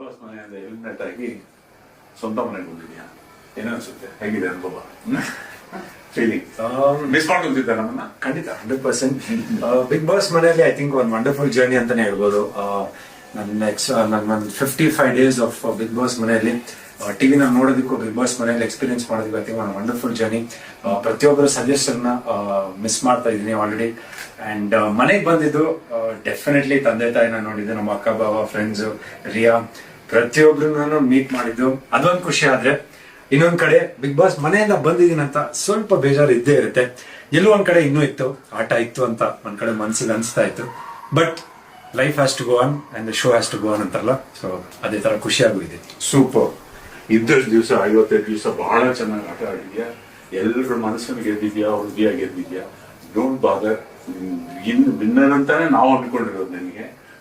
Boss ಮನೆಯಿಂದ eliminate ಆಗಿ ಸ್ವಂತ ಮನೆಗೆ ಬಂದಿದ್ಯಾ? ಏನೋ ಅನ್ಸುತ್ತೆ ಹೇಗಿದೆ ಅನುಭವ ಫೀಲಿಂಗ್ ಮಿಸ್ ಮಾಡ್ಕೊಂತಿದ್ದೆ ನಮ್ಮನ್ನ? ಖಂಡಿತ ಹಂಡ್ರೆಡ್ ಪರ್ಸೆಂಟ್ ಬಿಗ್ ಬಾಸ್ ಮನೆಯಲ್ಲಿ ಐ ಥಿಂಕ್ ಒಂದು ವಂಡರ್ಫುಲ್ ಜರ್ನಿ ಅಂತಾನೆ ಹೇಳ್ಬೋದು. ನನ್ನ ನೆಕ್ಸ್ಟ್ ನನ್ನ ಒಂದು fifty five days of Big Boss ಮನೆಯಲ್ಲಿ ಟಿವಿ ನಾವು ನೋಡೋದಕ್ಕೂ ಬಿಗ್ ಬಾಸ್ ಮನೆಯಲ್ಲಿ ಎಕ್ಸ್ಪೀರಿಯನ್ಸ್ ಮಾಡೋದಕ್ಕೂ ಐ ಒಂದು ವಂಡರ್ಫುಲ್ ಜರ್ನಿ ಪ್ರತಿಯೊಬ್ಬರ ಸಜೆಷನ್ನ ಮಿಸ್ ಮಾಡ್ತಾ ಇದ್ದೀನಿ ಆಲ್ರೆಡಿ ಅಂಡ್ ಮನೆಗೆ ಬಂದಿದ್ದು ಡೆಫಿನೆಟ್ಲಿ ತಂದೆ ತಾಯಿನ ನೋಡಿದ್ದು, ನಮ್ಮ ಅಕ್ಕ ಬಾವ ಫ್ರೆಂಡ್ಸ್ ರಿಯಾ ಪ್ರತಿಯೊಬ್ಬರನ್ನು ಮೀಟ್ ಮಾಡಿದ್ದು. ಅದೊಂದು ಖುಷಿ ಆದ್ರೆ, ಇನ್ನೊಂದ್ ಕಡೆ ಬಿಗ್ ಬಾಸ್ ಮನೆಯಿಂದ ಬಂದಿದ್ದೀನಿ ಅಂತ ಸ್ವಲ್ಪ ಬೇಜಾರು ಇದ್ದೇ ಇರುತ್ತೆ. ಎಲ್ಲೋ ಒಂದ್ ಕಡೆ ಇನ್ನೂ ಇತ್ತು, ಆಟ ಇತ್ತು ಅಂತ ಒಂದ್ ಕಡೆ ಮನಸ್ಸಿಗೆ ಅನಿಸ್ತಾ ಇತ್ತು. But life has to go on and show has to go on ಅಂತಾರಲ್ಲ? ಸೊ ಅದೇ ತರ ಖುಷಿಯಾಗೂ ಇದೆ ಸೂಪರ್ ಇದ್ದಷ್ಟು ದಿವಸ, ಐವತ್ತೈದು ದಿವಸ ಬಹಳ ಚೆನ್ನಾಗಿ ಆಟ ಆಡಿದ್ಯಾ? ಎಲ್ಲರ ಮನಸ್ಸನ್ನು ಗೆದ್ದಿದ್ಯಾ? ಹೃದಯ ಗೆದ್ದಿದ್ಯಾ? ಡೋಂಟ್ ಬಾದರ್ ಇನ್ನು ವಿನ್ನರ್ ಅಂತಾನೆ ನಾವು ಅನ್ಕೊಂಡಿರೋದು ನಿನಗೆ